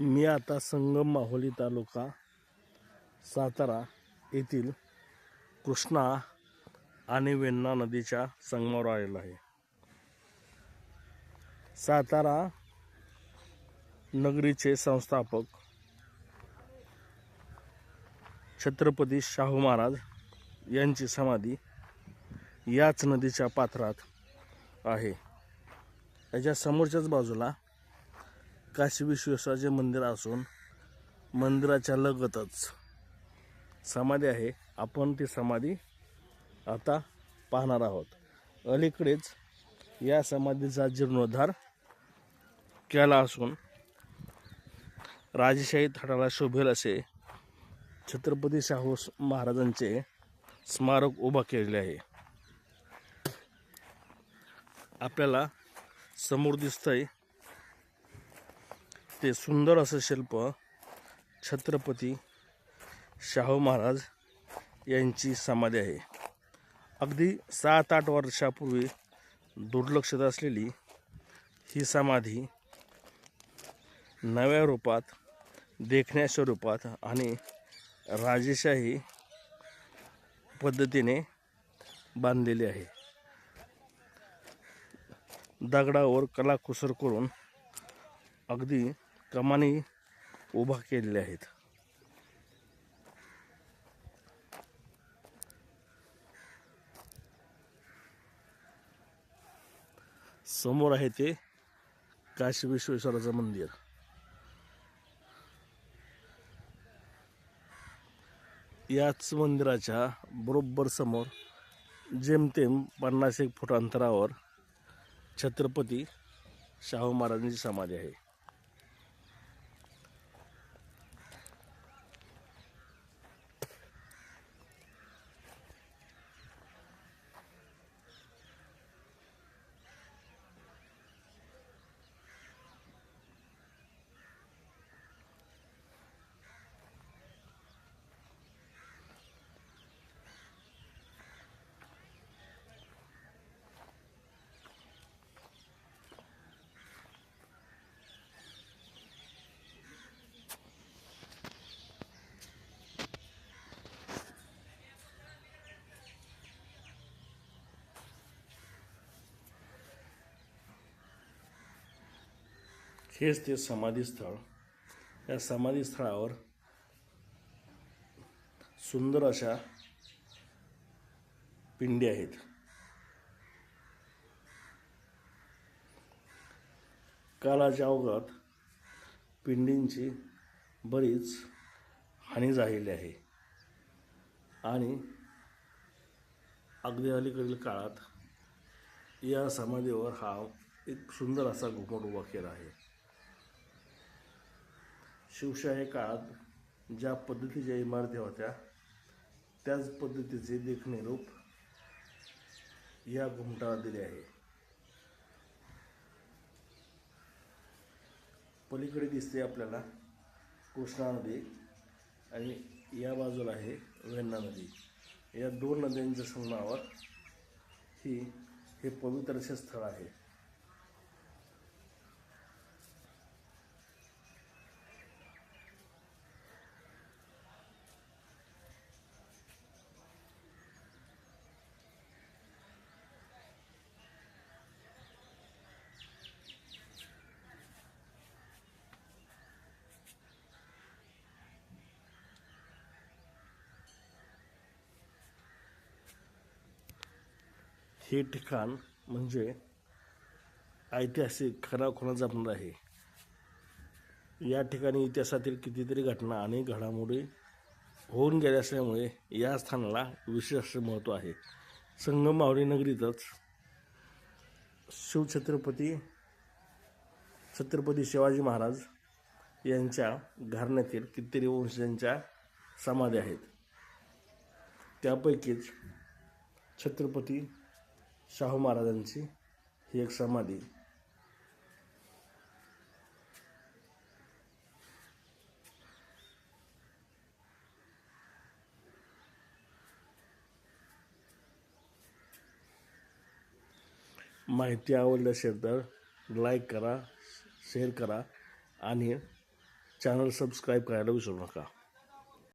मी आता संगम माहुली तालुका सातारा येथील कृष्णा आणि वेण्णा नदीच्या संगमावर आलेलो आहे. सातारा नगरीचे संस्थापक छत्रपती शाहू महाराज यांची समाधी याच नदीच्या पात्रात आहे. त्याच्या समोरच्याच बाजूला काशी विश्वेश्वराचे मंदिर असून मंदिराच्या लगतच समाधी आहे. आपण ती समाधी आता पाहणार आहोत. अलीकडेच या समाधीचा जीर्णोद्धार केला असून राजेशाही थाटाला शोभेल असे छत्रपती शाहू महाराजांचे स्मारक उभा केलेले आहे. आपल्याला समोर दिसतंय ते सुंदर असं शिल्प छत्रपती शाहू महाराज यांची समाधी आहे. अगदी सात आठ वर्षापूर्वी दुर्लक्षित असलेली ही समाधी नव्या रूपात देखण्या स्वरूपात आणि राजेशाही पद्धतीने बांधलेली आहे. दगडावर कलाकुसर करून अगदी कमानी उभा केलेल्या आहेत. समोर आहे ते काशी विश्वेश्वराचं मंदिर. याच मंदिराच्या बरोबर समोर जेमतेम पन्नास एक फूट अंतरावर छत्रपती शाहू महाराजांची समाधी आहे. हेच ते समाधी स्थळ या समाधी स्थळावर सुंदर अशा पिंडी आहेत. कालाच्या अवघात पिंडींची बरीच हानी झालेली आहे. आणि अगदी अलीकडील काळात या समाधीवर हा एक सुंदर असा घुमट उभा केला आहे. शिवशाही काळात ज्या पद्धतीच्या इमारती होत्या त्याच पद्धतीचे देखणे रूप या घुमटाला दिले आहे. पलीकडे दिसते आपल्याला कृष्णा नदी आणि या बाजूला आहे वेण्णा नदी. या दोन नद्यांच्या संगमावर ही हे पवित्र असे स्थळ आहे. हे ठिकाण म्हणजे ऐतिहासिक खरा खुणा जपणार आहे. या ठिकाणी इतिहासातील कितीतरी घटना आणि घडामोडी होऊन गेल्या असल्यामुळे या स्थानाला विशेष महत्त्व आहे. संगम मावळी नगरीतच शिवछत्रपती छत्रपती शिवाजी महाराज यांच्या घराण्यातील कितीतरी वंशजांच्या समाधी आहेत. त्यापैकीच छत्रपती शाहू महाराजांची ही एक समाधी. माहिती आवडली असेल तर लाईक करा शेअर करा आणि चॅनल सबस्क्राईब करायला विसरू नका.